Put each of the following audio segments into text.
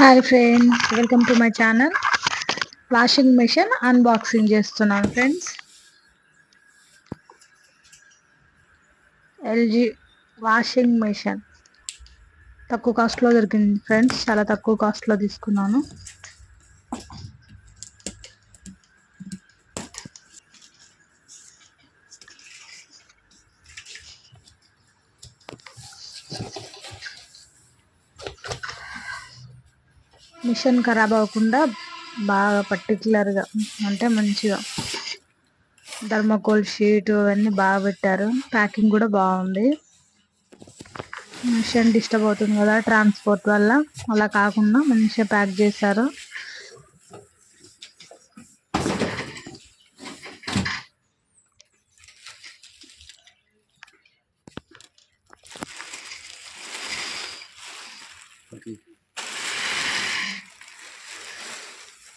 Hi friends welcome to my channel washing machine unboxing చేస్తున్నాను friends LG washing machine తక్కువ కాస్ట్లో దొరికింది friends చాలా తక్కువ కాస్ట్లో తీసుకున్నాను. మిషన్ ఖరాబ్ అవ్వకుండా బాగా పర్టికులర్గా అంటే మంచిగా ధర్మకోల్ షీట్ అవన్నీ బాగా పెట్టారు. ప్యాకింగ్ కూడా బాగుంది. మిషన్ డిస్టర్బ్ అవుతుంది కదా ట్రాన్స్పోర్ట్ వల్ల. అలా కాకుండా మంచిగా ప్యాక్ చేశారు.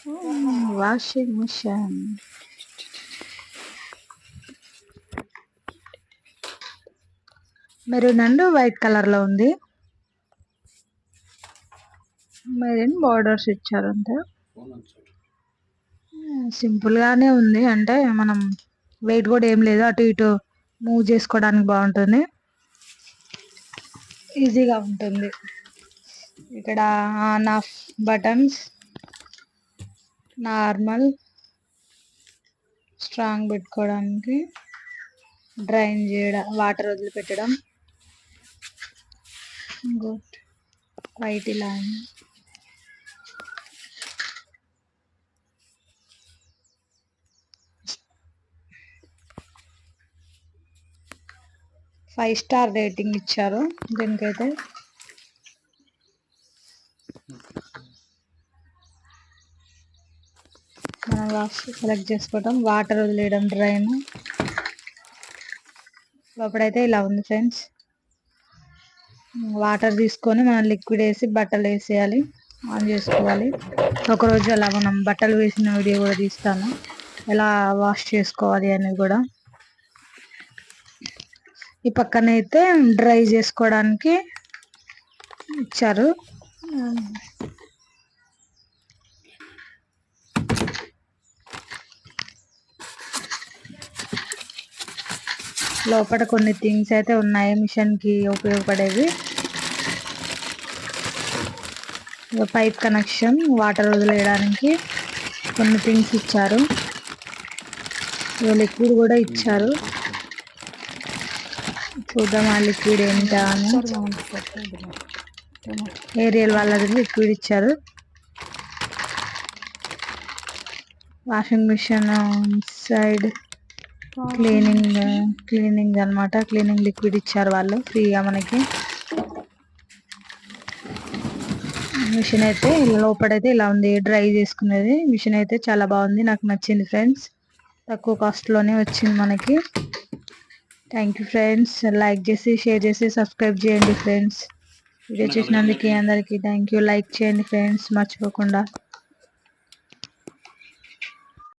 Washing machine maroon and white కలర్లో ఉంది. మెరూన్ బార్డర్స్ ఇచ్చారు అంతే. Hmm, సింపుల్గానే ఉంది. అంటే మనం వెయిట్ కూడా ఏం లేదు. అటు ఇటు మూవ్ చేసుకోవడానికి బాగుంటుంది. ఈజీగా ఉంటుంది. ఇక్కడ on off buttons normal strong పెట్టుకోవడానికి డ్రైన్ చేయడం వాటర్ వదిలిపెట్టడం. గుడ్. వైట్ ఇలా ఫైవ్ స్టార్ రేటింగ్ ఇచ్చారు. దీనికైతే? మనం సెలెక్ట్ చేసుకోవటం వాటర్ వదిలేయడం డ్రైన్ లోపడైతే ఇలా ఉంది ఫ్రెండ్స్. వాటర్ తీసుకొని మనం లిక్విడ్ వేసి బట్టలు వేసేయాలి. ఆన్ చేసుకోవాలి. ఒకరోజు అలా మనం బట్టలు వేసిన వీడియో కూడా తీస్తాను. ఎలా వాష్ చేసుకోవాలి అనేది కూడా. ఈ పక్కన అయితే డ్రై చేసుకోవడానికి ఇచ్చారు. లోపల కొన్ని థింగ్స్ అయితే ఉన్నాయి మిషన్కి ఉపయోగపడేవి. పైప్ కనెక్షన్ వాటర్ వదిలేయడానికి కొన్ని థింగ్స్ ఇచ్చారు. లిక్విడ్ కూడా ఇచ్చారు. చూద్దాం ఆ లిక్విడ్ ఏంటా అని. ఏరియల్ వాళ్ళది లిక్విడ్ ఇచ్చారు. Washing machine side cleaning cleaning అనమాట క్లీనింగ్ లిక్విడ్ ఇచ్చారు వాళ్ళు ఫ్రీగా మనకి. మిషన్ అయితే లోపడైతే ఇలా ఉంది డ్రై చేసుకునేది. మిషన్ అయితే చాలా బాగుంది నాకు నచ్చింది ఫ్రెండ్స్. తక్కువ కాస్ట్లోనే వచ్చింది మనకి. థ్యాంక్ యూ ఫ్రెండ్స్ లైక్ చేసి షేర్ చేసి సబ్స్క్రైబ్ చేయండి ఫ్రెండ్స్ వీడియో చూసినందుకు అందరికీ థ్యాంక్ యూ లైక్ చేయండి ఫ్రెండ్స్ మర్చిపోకుండా.